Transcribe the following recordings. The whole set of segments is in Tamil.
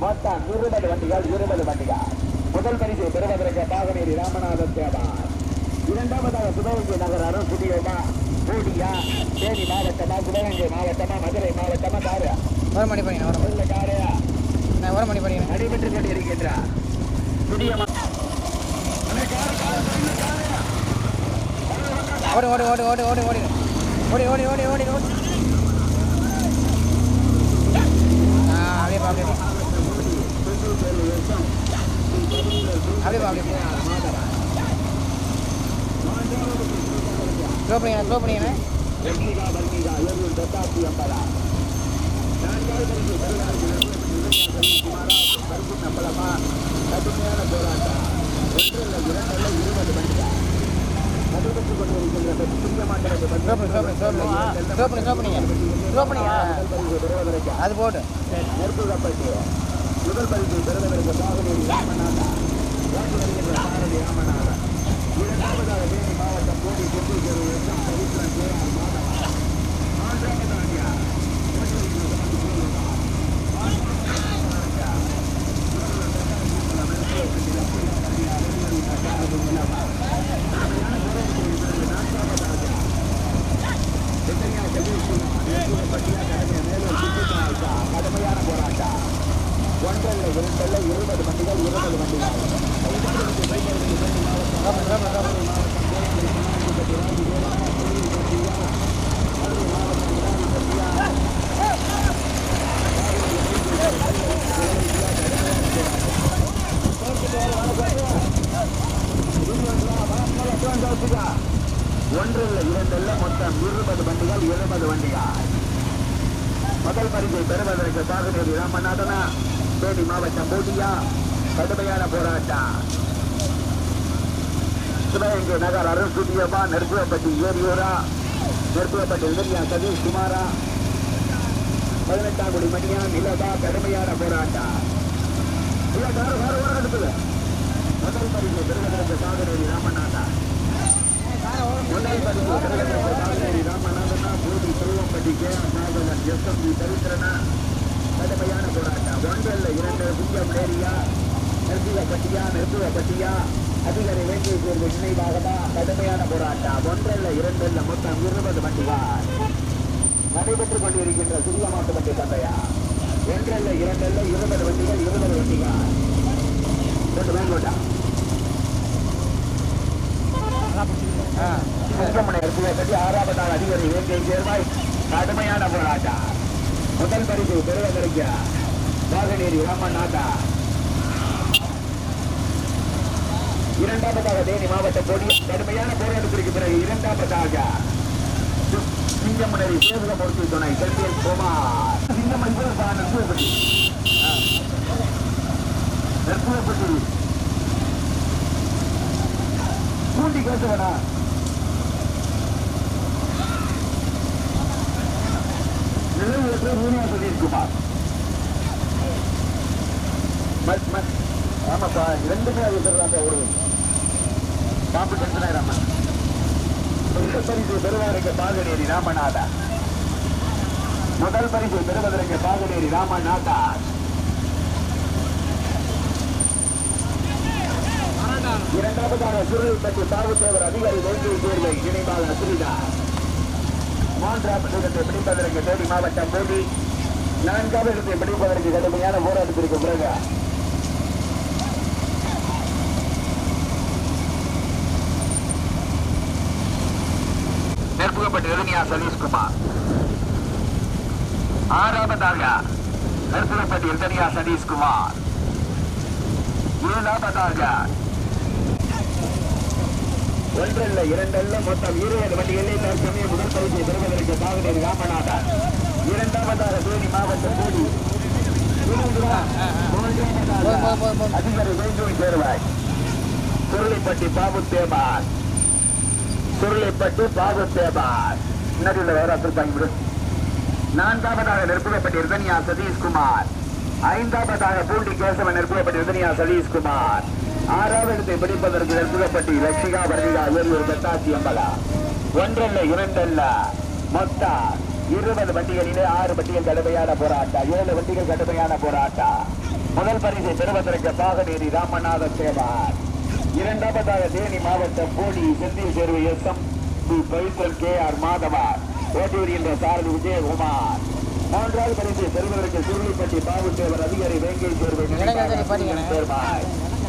மொத்தம் இருபது வண்டிகள் இருபது வண்டிகள். முதல் பரிசை பெறுவதற்கு பாகனேரி ராமநாதன் தேவார். இரண்டாவதாக சிவகங்கை நகர் அருள் சுடியோமா பூடியா தேனி மாவட்டமா சிவகங்கை மாவட்டமா மதுரை மாவட்டமா காரு ஒரு மணி பண்ணி ஒரு காரு நான் ஒரு மணி பண்ணிக்கிறேன் நடைபெற்றுக் கொண்டிருக்கின்றார். புதிய மா- ஓடு ஓடு ஓடு ஓடு ஓடு. ஓடு ஓடி ஓடி ஓடி ஓடி. ஓடி அப்படியே அப்படியே பா. அப்படியே அப்படியே ஸ்லோ பண்ணிங்க ஸ்லோ பண்ணிங்கண்ணே கடுமையான போராட்டம் இரண்டல்ல இருபது அது போட்டு முதல் பரிசு பெறுவதற்கு சாகுபடி ராமநாதா மாவட்டம் போடி கொண்டு பவித்ரன் கே ஆர் மாதவா மூன்றாவதாக கடுமையான போராட்டம் ஒன்றல்ல இரண்டல்ல இருபது வண்டிகள் இருபது வண்டிகள் ஸ்லோ பண்ணி ஸ்லோ பண்ணி ஸ்லோ பண்ணி ஒன்றல்ல இரண்டல்ல மொத்தம் இருபது வண்டிகள் எழுபது வண்டிகள். முதல் பரிசை பெறுவதற்கு சாகுபடி ராமநாதனா தேனி மாவட்டம் போட்டியா? கடுமையான போராட்டம். சிவகங்கை நகர் அருண் சுதியமா நெருப்புவப்பட்டி ஏரியூரா? நெருப்புவப்பட்டி இளைஞா சதீஷ் குமாரா? பதினெட்டாம் கோடி மணியா? நிலதா கடுமையான போராட்டம். முதல் பரிசை பெறுவதற்கு சாகுபடி ராமநாதன் முதல் பரிசு பெறுவதற்கு பாகநேரி ராமநாதனா போட்டி Selvampatti K R Nagavan S M V தரித்திரனா கடுமையான போராட்டம் ஒன்றல்ல இரண்டு சிங்கம் ஏரியா நெருப்புவப்பட்டியா நெருப்புவப்பட்டியா அதிகாரி வேண்டிய தேர்வு நினைவாகதா கடுமையான போராட்டம் ஒன்றல்ல இரண்டல்ல மொத்தம் இருபது வண்டிகள் நடைபெற்றுக் கொண்டிருக்கின்ற சிறிய மாட்டு வண்டி சந்தையா ஒன்றல்ல இரண்டல்ல இருபது வண்டிகள் இருபது வண்டிகள் ரெண்டு வேங்கோட்டா ஆ சிங்கமனை கட்டி ஆறாவதால் அதிகாரி வேங்கை சேர்வாய் கடுமையான போராட்டம் முதல் பரிசு பெறுவதற்கு வாகனேரி ராமநாதா. இரண்டாவதாக தேனி மாவட்ட போடி கடுமையான போராட்டத்திற்கு பிறகு இரண்டாவதாக சிங்கமனை சேவகமூர்த்தி துணை செல்வியல் குமார். சிங்கமணி நெற்புவப்பட்டி நெற்புவப்பட்டி பூண்டி கேசவனா நிலவுக்கு பூனியா சதீஷ்குமார் மத் மத் ஆமாப்பா ரெண்டுமே அது தான் ஓடுவது பாப்பு டென்ஷன் முதல் பரிசு பெறுவதற்கு பாகனேரி ராமநாதா முதல் பரிசு பெறுவதற்கு பாகனேரி ராமநாதா இரண்டாவதாக சுருள்பட்டி சாவுத்தேவர் அதிகாரி வேண்டிய தேர்வை நினைவாளர் ஸ்ரீதா மூன்றாம் இடத்தை பிடிப்பதற்கு தேடி மாவட்டம் போடி நான்காவது இடத்தை பிடிப்பதற்கு கடுமையான போராட்டத்திற்கு பிறகு. நெருப்புகப்பட்டு எதிரியா சதீஷ்குமார். ஆறாவதாக நெருப்புகப்பட்டு எதிரியா சதீஷ்குமார். ஏழாவதாக ஒன்றல்ல இரண்டல்ல மொத்தம் இருபது வண்டிகளில் தற்சமயம் முதல் பரிசை பெறுவதற்கு சாகுநீர் ராமநாதன் இரண்டாவதாக தேனி கூடி மூன்றாவதாக அதிகாரி சுருளிப்பட்டி பாபு தேபார் சுருளிப்பட்டி பாபு தேபார் நடுவில் வேற திருப்பாங்க விடு நான்காவதாக நெருப்புகப்பட்டி இருதனியா சதீஷ்குமார். ஐந்தாவதாக பூண்டி கேசவன் நெருப்புகப்பட்டி இருதனியா சதீஷ்குமார். ஆறாவது இடத்தை பிடிப்பதற்கு நெருப்புகப்பட்டி லட்சிகா வர்ணிகா ஏரியூர் பெத்தாசி அம்பலா. ஒன்றல்ல இரண்டல்ல மொத்தம் இருபது வண்டிகளிலே ஆறு வண்டிகள் கடுமையான போராட்டம் ஏழு வண்டிகள் கடுமையான போராட்டம் முதல் பரிசை பெறுவதற்கு பாகநேரி ராமநாத சேவார். இரண்டாவதாக தேனி மாவட்டம் போடி செந்தில் தேர்வு S M P K R மாதவார். Ottur என்ற சாரதி விஜயகுமார். மூன்றாவது பரிசை பெறுவதற்கு சுருளிப்பட்டி பாபுத்தேவர் அதிகாரி வேங்கை தேர்வு சேர்வாய்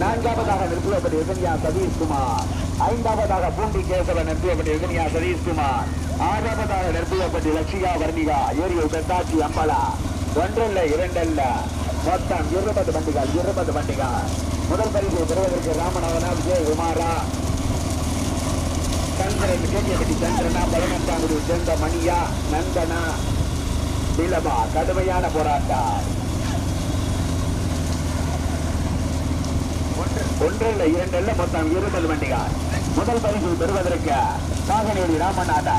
நான்காவதாக நிறுத்துவப்பட்ட எதிரியா சதீஷ்குமார். ஐந்தாவதாக பூண்டி கேசவன் நிறுத்துவப்பட்ட எதிரியா சதீஷ்குமார். ஆறாவதாக நிறுத்துவப்பட்ட லட்சியா வர்ணிகா ஏரியல் பெத்தாச்சி அம்பலா. ஒன்றல்ல இரண்டல்ல. மொத்தம் இருபது வண்டிகள் இருபது வண்டிகள். முதல் பரிசை பெறுவதற்கு ராமநாதனா விஜயகுமாரா சந்திரன் கேட்டியப்பட்டி சந்திரனா பதினெட்டாம் சேர்ந்த மணியா நந்தனா நிலமா கடுமையான போராட்டம். ஒன்றல்ல இரண்டல்ல மொத்தம் இருபது வண்டிகள் முதல் பரிசு பெறுவதற்கு நாகநேரி ராமநாதா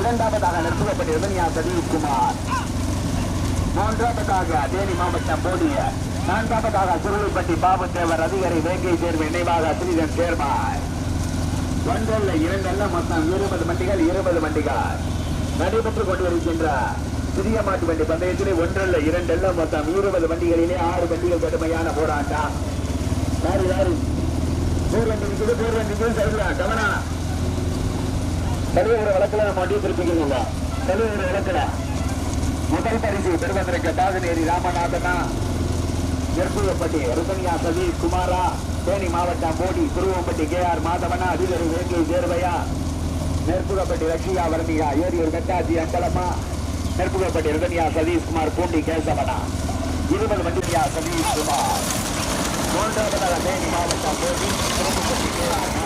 இரண்டாவதாக நிறுத்தப்பட்டிருந்த எதனியா சதீஷ்குமார். மூன்றாவதாக தேனி மாவட்டம் போடிய. நான்காவதாக சுருளிப்பட்டி பாபுத்தேவர் அதிகாரி வேங்கை தேர்வு நினைவாக ஸ்ரீதன் சேர்மார் ஒன்றல்ல இரண்டல்ல மொத்தம் இருபது வண்டிகள் இருபது வண்டிகள். நடைபெற்றுக் கொண்டிருக்கின்ற சிறிய மாட்டு வண்டி பந்தயத்திலே ஒன்றல்ல இரண்டல்ல மொத்தம் இருபது வண்டிகளிலே ஆறு வண்டிகள் கடுமையான போராட்டம். யாரு லாரி போர் வண்டி நிற்குது போர் வண்டி நிற்குது சரிங்களா கவனா? தலைவர் வழக்கில் நம்ம வண்டியை திருப்பிக்கிறீங்களா தலைவர் வழக்கில் முதல் பரிசு பெறுவதற்கு தாகநேரி ராமநாதனா நெருப்புவப்பட்டி ருதனியா சதீஷ் குமாரா தேனி மாவட்டம் போடி குருவம்பட்டி கே ஆர் மாதவனா அதிகாரி வேங்கை தேர்வையா நெருப்புகப்பட்டி லட்சியா வர்ணியா ஏரியூர் மெட்டாஜி அம்பலமா நெருப்புகப்பட்டி ருதனியா சதீஷ் குமார் பூண்டி கேசவனா இருபது வண்டியா சதீஷ் குமார் மூன்றாவதாக தேனி மாவட்டம் போடி குருவம்பட்டி கே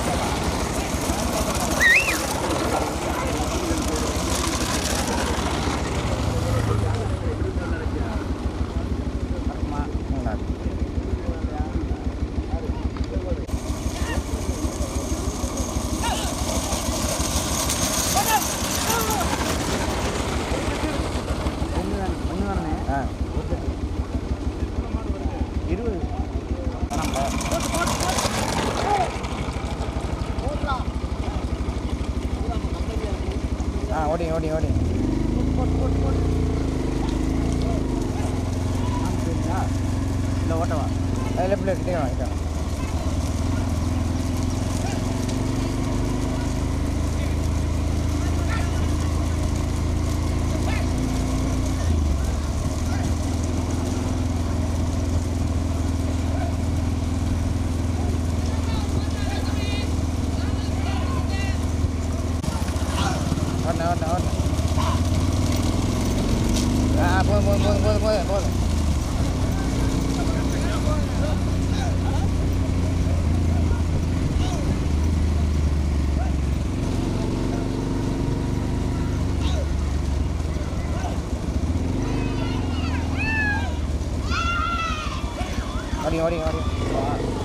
ஓடி ஓடி ஓடி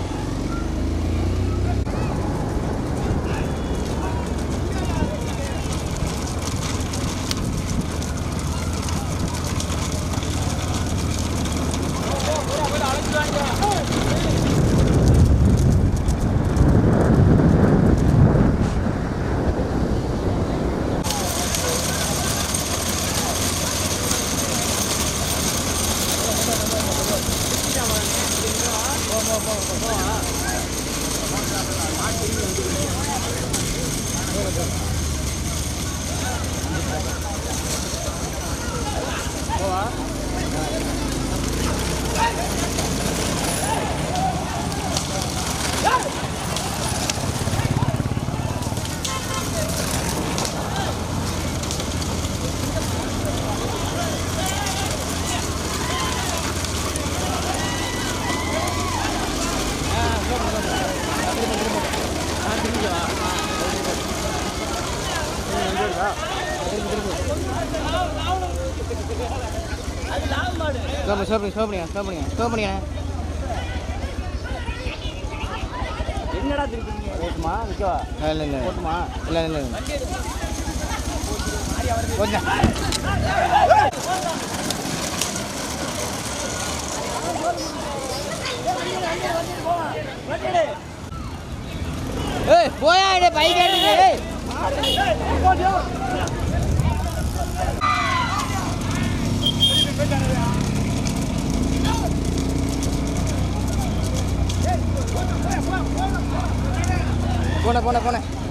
Thank you. பண்ணி ஸ்லோ பண்ணுங்க ஸ்லோ பண்ணுங்க என்னடா திருப்பி ஓட்டுமா நிற்கவா இல்லை இல்லை. ஓட்டுமா இல்லை இல்லை கொஞ்சம் ஏய் போயா பைக் எடுத்து போன Pone, pone, pone.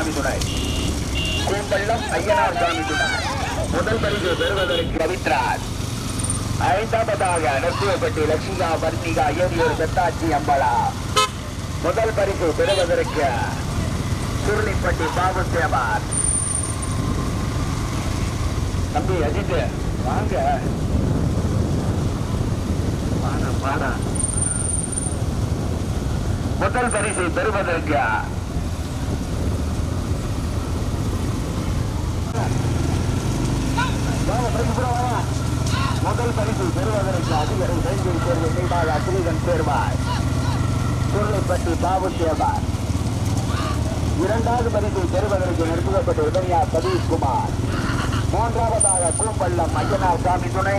சாமி துணை. கூம்பள்ளம் ஐயனார் சாமி துணை. முதல் பரிசு பெறுவதற்கு பவித்ராஜ் ஐந்தாவதாக நெசுவப்பட்டி லட்சுமிகா வர்ணிகா ஏரியூர் பெத்தாச்சி அம்பலா. முதல் பரிசு பெறுவதற்கு சுருளிப்பட்டி பாபு சேவார் தம்பி அஜித் வாங்க. வாடா, முதல் பரிசு பெறுவதற்கு வாங்க, பரிசு பெற வாங்க. முதல் பரிசு பெறுவதற்கு அதிபரை வேண்டிய தேர்வு செய்தால் அகிரிகன் சேர்வார் சுருளைப்பட்டி பாபு சேவார். இரண்டாவது பரிசு பெறுவதற்கு நிறுத்தப்பட்ட உதயா சதீஷ்குமார் மூன்றாவதாக பூம்பள்ளம் ஐயனார் சாமி துணை.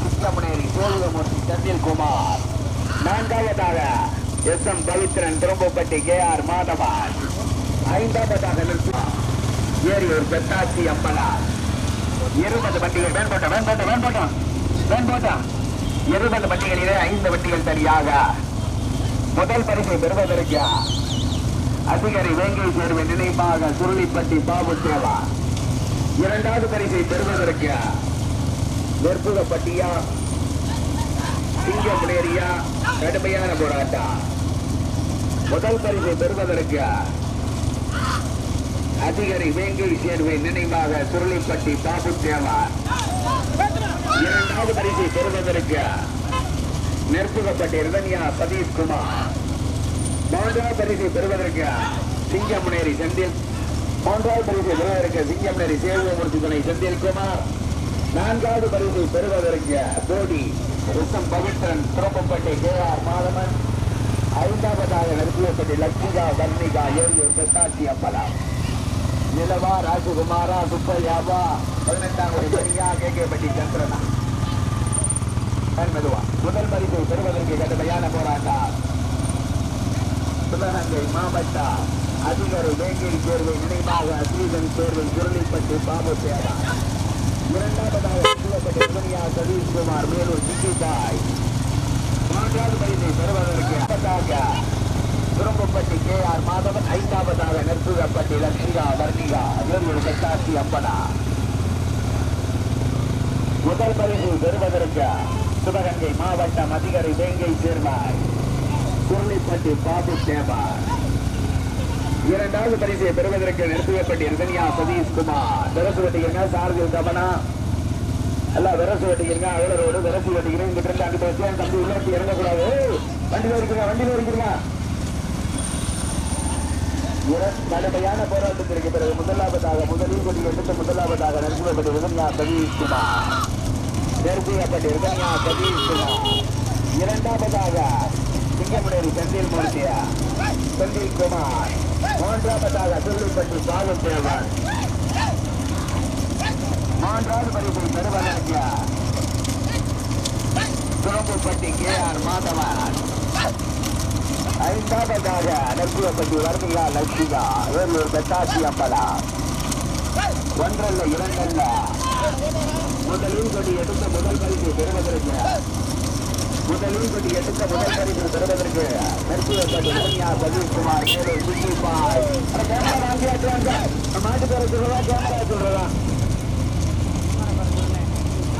சித்தமுனேரி சோழியமூர்த்தி செந்தில்குமார் நான்காவதாக S M Pavithran Thirumbapatti K R Madhavan. ஐந்தாவதாக நிறுத்தி ஏரியூர் பெத்தாசி அம்பலார் இருபது வண்டிகள் வேண்போட்டம் வேண்போட்டம் வேண்போட்டம் வேண்போட்டம் இருபது வண்டிகளிலே ஐந்து வண்டிகள் சரியாக. முதல் பரிசை பெறுவதற்கு அதிகாரி வேங்கை சேர்வை நினைவாக சுருளிப்பட்டி பாபு சேவா. இரண்டாவது பரிசை பெறுவதற்கு நெற்புகப்பட்டியா சிங்கமுனேரியா கடுமையான போராட்டம். முதல் பரிசை பெறுவதற்கு அதிகாரி வேங்கை சேர்வை நினைவாக சுருளிப்பட்டி பாபு தேவா. இரண்டாவது பரிசை பெறுவதற்கு நெற்புகப்பட்டி சதீஷ் சதீஷ்குமார். மூன்றாவது பரிசை பெறுவதற்கு சிங்கமுனேரி செந்தில். மூன்றாவது பரிசை பெறுவதற்கு சிங்கமுனேரி சேவமூர்த்தி துணை செந்தில்குமார். நான்காவது பரிசை பெறுவதற்கு போடி ருத்தம் பவித்ரன் துறப்பப்பட்டி கே ஆர் மாதவன். ஐந்தாவதாக நிறுத்தியப்பட்டி லட்சுமிகா வர்ணிகா ஏரியூர் பெத்தாட்சி அப்பலாம் நிலவா ராஜகுமாரா சுப்பையாவா பதினெட்டாம் கோடி பணியா கே. கே. பட்டி சந்திரனா. மெதுவா. முதல் பரிசை பெறுவதற்கு கடுமையான போராட்டம். சிவகங்கை மாவட்டம் அதிகாரி வேங்கை தேர்வை நினைவாக அசீதன் தேர்வை குரலிப்பட்டு பாபு தேவா இரண்டாவதாக சிவப்பட்டு சுகன்யா சதீஷ்குமார் மேலூர் சிக்கிபாய் மூன்றாவது பரிசை பெறுவதற்கு ஐம்பதாக துரும்பப்பட்டி கே ஆர் மாதவன் ஐந்தாவதாக நெற்புகப்பட்டி லட்சிகா வர்ணிகா ஏழு சட்டாசி அம்பனா முதல் பரிசு பெறுவதற்கு சிவகங்கை மாவட்டம் அதிகாரி வேங்கை சேர்வாய் குரலிப்பட்டி பாபு தேவார் இரண்டாவது பரிசை பெறுவதற்கு நிறுத்துவப்பட்டி ரிதன்யா சதீஷ்குமார் விரசு வெட்டிக்கிறங்க சாரதி கவனா எல்லாம் விரசு வெட்டிக்கிறங்க ரோடு விரசு வெட்டிக்கிறேன் இங்கிட்ட இருந்து அங்கிட்ட வச்சு தம்பி உள்ள இறங்கக்கூடாது. வண்டியில் இருக்கிறங்க வண்டியில் இருக்கிறங்க கடுமையான போராட்டத்திற்கு பிறகு முதலாவதாக முதலில் கொடி எடுத்து முதலாவதாக நெருங்கப்பட்டு யா சதீஷ்குமார் நெருங்கப்பட்டு ரிதன்யா சதீஷ்குமார் இரண்டாவதாக சிங்கமுடேரி செந்தில் மூர்த்தியா. செந்தில் குமார். மூன்றாவதாக திருப்பட்டி பாலு தேவன் மூன்றாவது பரிசை பெறுவதற்கு. Thurambupatti K R Madhavan. ஐந்தாவதாக நெருப்புவப்பட்டி வர்ணிகா லட்சிகா. வேலூர் பெத்தாசி அம்பலா ஒன்றல்ல இரண்டல்ல. முதலில் கொடி எடுத்த முதல் பரிசு பெறுவதற்கு முதலில் கொடி எடுத்த முதல் பரிசு பெறுவதற்கு நெருப்புவப்பட்டி ரம்யா சதீஷ்குமார் வேலூர் சிட்டி பாய் மாட்டு பேர சொல்றதா? கேமரா சொல்றதா?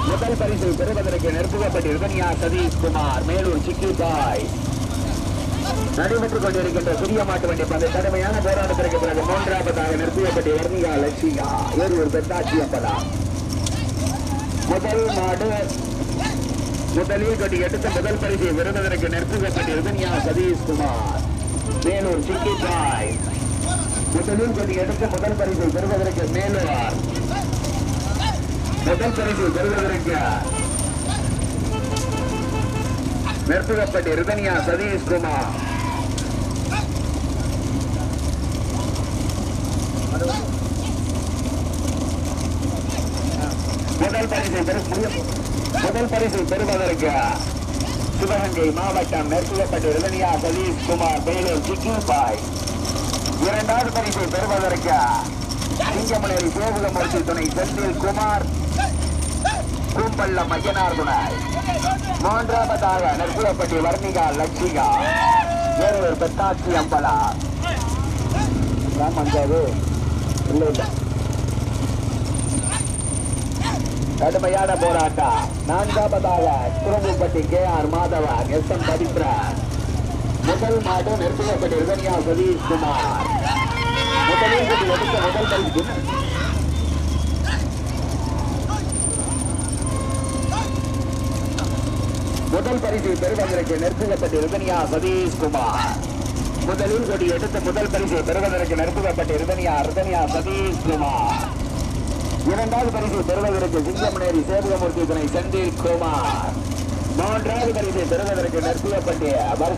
முதல் பரிசு பெறுவதற்கு நெருப்புவப்பட்டி ரிதன்யா சதீஷ்குமார் மேலூர் சிக்கிபாய் நடைபெற்றுக் கொண்டிருக்கின்ற சிறிய மாட்டு வண்டி பந்த. கடுமையான போராட்டத்திற்கு பிறகு மூன்றாவதாக நிறுத்தியப்பட்டு வர்ணிகா லட்சிகா ஒரு பெத்தாட்சி அப்பதா முதல் மாடு முதலில் கொண்டு எடுத்த முதல் பரிசை விருந்ததற்கு நிறுத்திக்கப்பட்டு ரிதன்யா சதீஷ்குமார். மேலூர் சிக்கி பாய். முதலில் கொண்டு எடுத்த முதல் பரிசை பெறுவதற்கு மேலூர். முதல் பரிசு பெறுவதற்கு நிறுத்தப்பட்டு ரிதன்யா சதீஷ்குமார் முதல் பரிசை பெறு முதல் பரிசை பெறுவதற்கு சிவகங்கை மாவட்டம் நெருக்கப்பட்டு ரிதன்யா சதீஷ்குமார் வேலூர் சிக்கிபாய் இரண்டாவது பரிசை பெறுவதற்கு சிங்கமலேரி மருத்துவ துணை செந்தில் குமார் கூம்பல்லம் ஐயனார் துணை. மூன்றாவதாக நெற்குளப்பட்டி வர்ணிகா லட்சிகா வேலூர் பெத்தாட்சி அம்பலா. ராமஞ்சாவு இல்லை இல்லை. கடுமையான போராட்டம். நான்காவதாக Kurambupatti K R Madhavan S M Pavithra முதல் மாடு நெற்குளப்பட்டி இருதனியா சதீஷ்குமார். முதலில் எடுத்த முதல் பரிசு முதல் பரிசு பெறுவதற்கு நெருக்கப்பட்டு ரிதன்யா சதீஷ்குமார். முதலில் கொடி எடுத்த முதல் பரிசு பெறுவதற்கு நெருக்கப்பட்டு இருதனியா ரிதன்யா சதீஷ்குமார். இரண்டாவது பரிசை பெறுவதற்கு சிங்கமனேரி சேவகமூர்த்தி துணை செந்தில் குமார். மூன்றாவது பரிசை பெறுவதற்கு நெருக்கப்பட்டு அவர்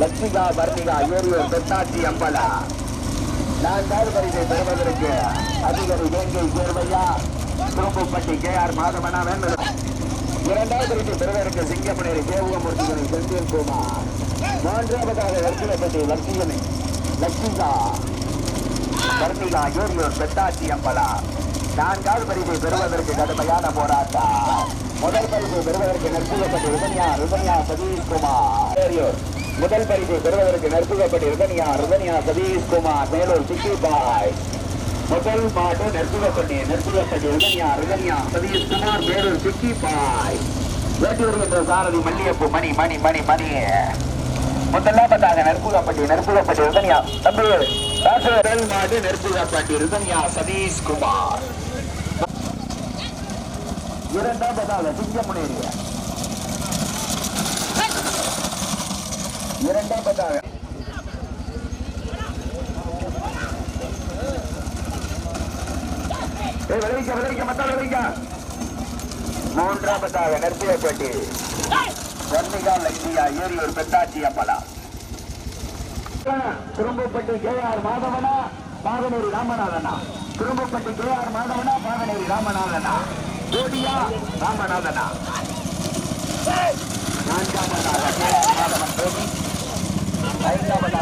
லட்சிகா பர்மிகா ஏரியூர் பெத்தாட்சி அம்பலா. நான்காவது பரிசை பெறுவதற்கு அதிகாரி வேங்கை சேர்வையா திரும்பப்பட்டி கே ஆர் மாதவனா வேண்டும் இரண்டாவது பரிசு பெறுவதற்கு சிங்கமணி துணை செந்தில் குமார். மூன்றாவதாக வர்க்கிலப்பட்டி லட்சியனை லட்சிகா பர்மிகா ஏரியூர் பெத்தாச்சி அம்பலா. நான்காவது பரிசை பெறுவதற்கு கடுமையான போராட்டம். முதல் பரிசை பெறுவதற்கு நெருப்புகப்பட்டு ரிதன்யா ரிதன்யா சதீஷ்குமார். முதல் பரிசை பெறுவதற்கு நெருப்புகப்பட்டு ரிதன்யா ரிதன்யா சதீஷ்குமார். மேலூர் சிக்கிபாய் முதல் மாடு நெருப்புகப்பட்டி நெருப்புகப்பட்டி ரிதன்யா ரிதன்யா சதீஷ்குமார் மேலூர் சிக்கிபாய் வேட்டி வருகின்ற சாரதி மல்லியப்பு மணி மணி மணி மணி. முதலாவதாக நெருப்புகப்பட்டி நெருப்புகப்பட்டி ரிதன்யா தம்பி மாடு நெருப்புகப்பட்டி ரிதன்யா சதீஷ்குமார். இரண்டாவதாக சிங்கமுனேறிய இரண்டாவதாக ஏய், விளைவிக்க விளைவிக்க மத்தால விளைவிக்க. மூன்றாவதாக நெருப்பியப்பட்டி வர்ணிகா லட்சியா ஏரியூர் பெத்தாச்சி அம்பலா. திரும்பப்பட்டு கே ஆர் மாதவனா பாகனேரி ராமநாதனா. திரும்பப்பட்டு கே ஆர் மாதவனா பாகனேரி ராமநாதனா. கோடியா ராமநாதனா? நான்காவதாக ஐந்தாவதாக